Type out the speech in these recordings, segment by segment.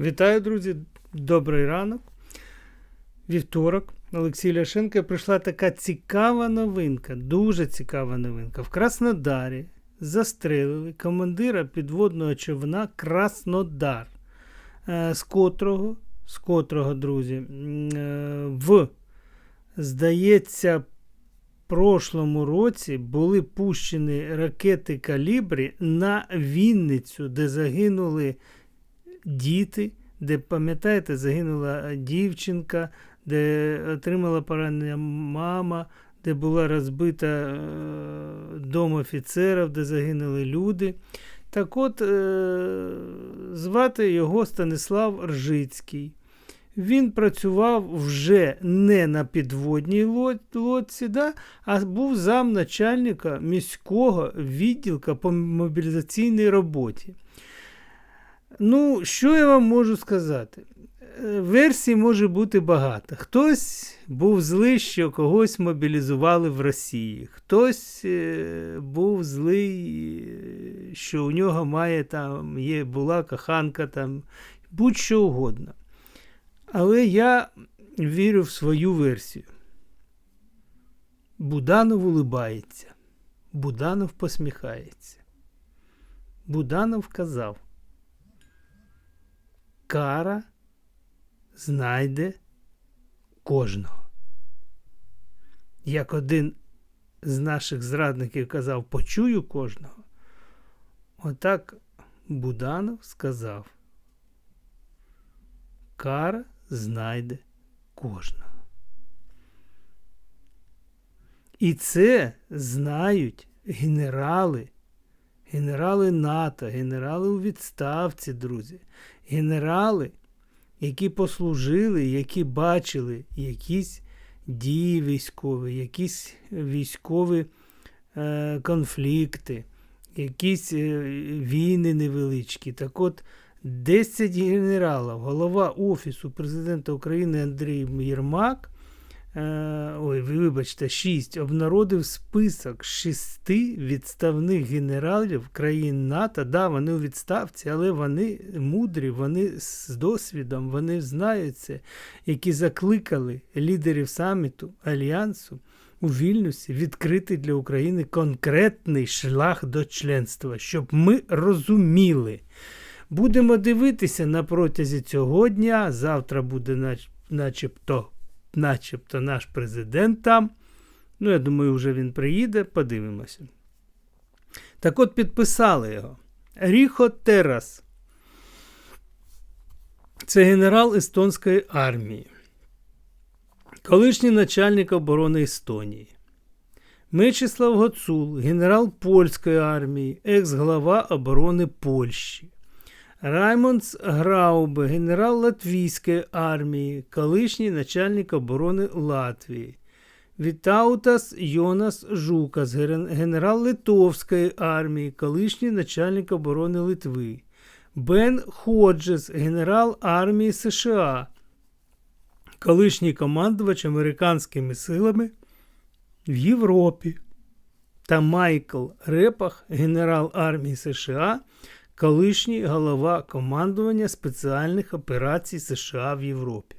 Вітаю, друзі! Добрий ранок. Вівторок. Олексій Ляшенко прийшла така цікава новинка, дуже цікава новинка. В Краснодарі застрелили командира підводного човна Краснодар, е, з котрого, з котрого, друзі, е, в, здається, прошлому році були пущені ракети калібрі на Вінницю, де загинули діти, де, пам'ятаєте, загинула дівчинка, де отримала поранення мама, де була розбита е, дом офіцерів, де загинули люди. Так от, е, звати його Станислав Ржицький. Він працював вже не на підводній лодці, да, а був замначальника міського відділка по мобілізаційній роботі. Ну, що я вам можу сказати? Е, Версій може бути багато. Хтось був злий, що когось мобілізували в Росії, хтось е, був злий, що у нього має там, є, була коханка, там, будь-що угодно. Але я вірю в свою версію. Буданов улибається. Буданов посміхається. Буданов казав. Кара знайде кожного. Як один з наших зрадників казав, почую кожного. Отак Буданов сказав. Кара знайде кожного. І це знають генерали, генерали НАТО, генерали у відставці, друзі, генерали, які послужили, які бачили якісь дії військові, якісь військові е, конфлікти, якісь е, війни невеличкі. Так от 10 генералів, голова Офісу президента України Андрій Єрмак, ой, вибачте, 6, обнародив список шести відставних генералів країн НАТО. Да, вони у відставці, але вони мудрі, вони з досвідом, вони знають це, які закликали лідерів саміту Альянсу. У Вільнюсі відкрити для України конкретний шлях до членства, щоб ми розуміли. Будемо дивитися на протязі цього дня. Завтра буде начебто, начебто наш президент там. Ну, я думаю, вже він приїде, подивимося. Так от підписали його. Ріхо Терас. Це генерал Естонської армії, колишній начальник оборони Естонії. Мечислав Гоцул, генерал польської армії, екс-глава оборони Польщі. Раймондс Граубе, генерал Латвійської армії, колишній начальник оборони Латвії. Вітаутас Йонас Жукас, генерал Литовської армії, колишній начальник оборони Литви. Бен Ходжес, генерал армії США, колишній командувач американськими силами в Європі. Та Майкл Репах, генерал армії США колишній голова командування спеціальних операцій США в Європі.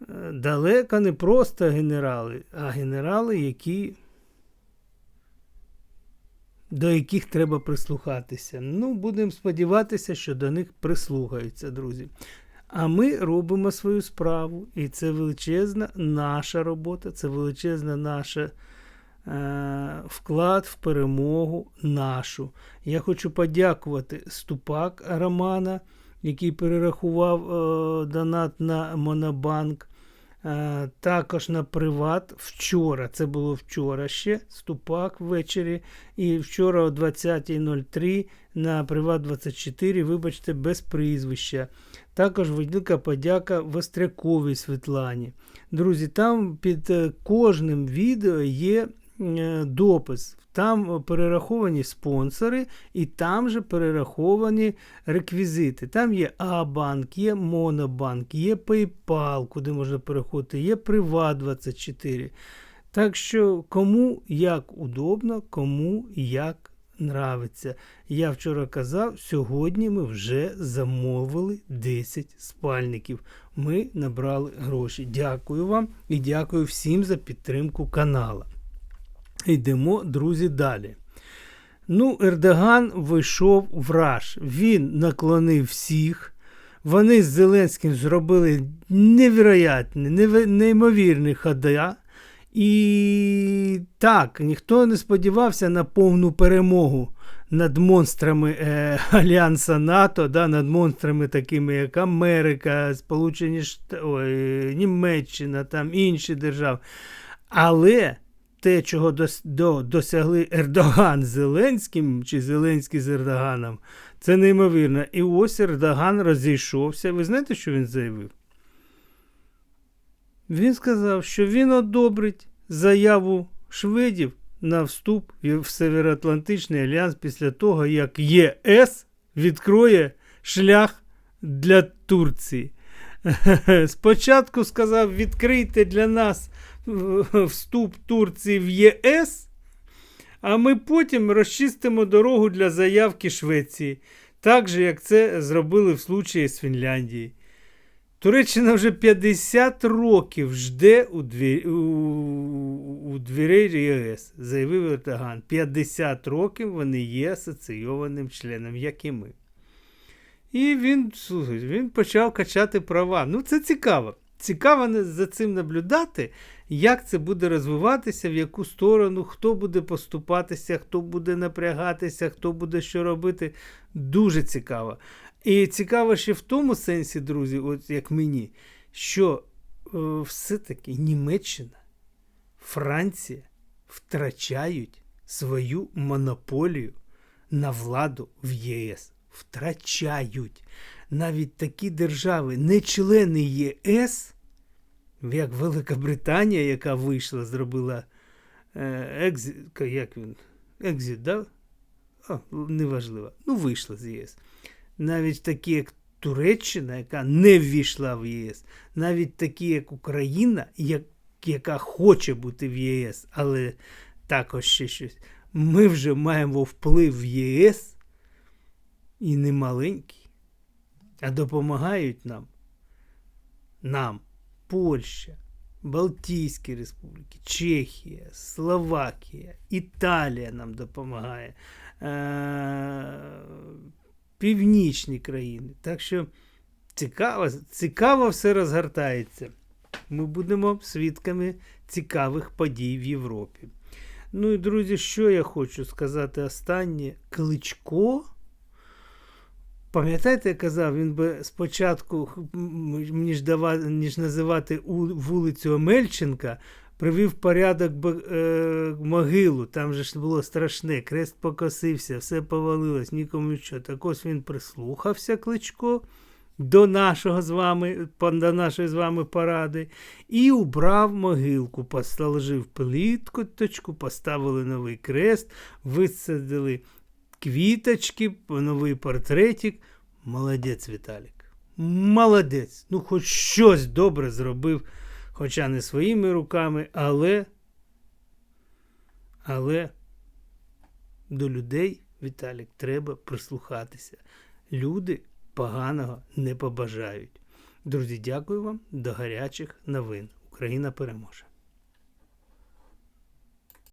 Е, далеко не просто генерали, а генерали, які, до яких треба прислухатися. Ну, будемо сподіватися, що до них прислухаються, друзі. А ми робимо свою справу, і це величезна наша робота, це величезна наша. Е, вклад в перемогу нашу. Я хочу подякувати Ступак Романа, який перерахував е, донат на Монобанк. Е, також на Приват вчора. Це було вчора ще Ступак ввечері. І вчора о 20.03 на Приват 24, вибачте, без прізвища. Також велика подяка Востряковій Світлані. Друзі, там під кожним відео є допис. Там перераховані спонсори, і там же перераховані реквізити. Там є А-банк, є Монобанк, є PayPal, куди можна переходити, є Приват24. Так що, кому як удобно, кому як нравиться. Я вчора казав, сьогодні ми вже замовили 10 спальників. Ми набрали гроші. Дякую вам і дякую всім за підтримку канала. Йдемо, друзі, далі. Ну, Ердоган вийшов в раж. Він наклонив всіх. Вони з Зеленським зробили невероятні, неве- неймовірні хода. І так, ніхто не сподівався на повну перемогу над монстрами е, Альянса НАТО, да, над монстрами, такими як Америка, Сполучені Штати, Німеччина, там інші держави. Але те, чого дос, до, досягли Ердоган Зеленським чи Зеленський з Ердоганом, це неймовірно. І ось Ердоган розійшовся. Ви знаєте, що він заявив? Він сказав, що він одобрить заяву шведів на вступ в Североатлантичний альянс після того, як ЄС відкроє шлях для Турції. Спочатку сказав, відкрийте для нас вступ Турції в ЄС, а ми потім розчистимо дорогу для заявки Швеції, так же, як це зробили в случаї з Фінляндією. Туреччина вже 50 років жде у, дві, у, у дверей ЄС, заявив Ердоган. 50 років вони є асоційованим членом, як і ми. І він, слухай, він почав качати права. Ну, це цікаво. Цікаво за цим наблюдати, як це буде розвиватися, в яку сторону, хто буде поступатися, хто буде напрягатися, хто буде що робити. Дуже цікаво. І цікаво ще в тому сенсі, друзі, от як мені, що е, все-таки Німеччина, Франція втрачають свою монополію на владу в ЄС. Втрачають. Навіть такі держави, не члени ЄС, як Велика Британія, яка вийшла, зробила е, екзит, як він, екзит, да? О, неважливо. Ну, вийшла з ЄС навіть такі, як Туреччина, яка не ввійшла в ЄС, навіть такі, як Україна, як, яка хоче бути в ЄС, але також ще щось. Ми вже маємо вплив в ЄС і не маленький, а допомагають нам. Нам Польща, Балтійські республіки, Чехія, Словакія, Італія нам допомагає. Е- північні країни. Так що цікаво, цікаво все розгортається. Ми будемо свідками цікавих подій в Європі. Ну і друзі, що я хочу сказати останнє? Кличко. Пам'ятаєте, я казав, він би спочатку, ніж, дава, ніж називати вулицю Омельченка, привів порядок е, могилу. Там же ж було страшне, крест покосився, все повалилось, нікому нічого. Так ось він прислухався кличко до нашого з вами, до нашої з вами поради, і убрав могилку, положив пліткоточку, поставили новий крест, висадили квіточки, новий портретик. Молодець, Віталік. Молодець. Ну, хоч щось добре зробив, хоча не своїми руками, але. Але до людей, Віталік, треба прислухатися. Люди поганого не побажають. Друзі, дякую вам. До гарячих новин. Україна переможе.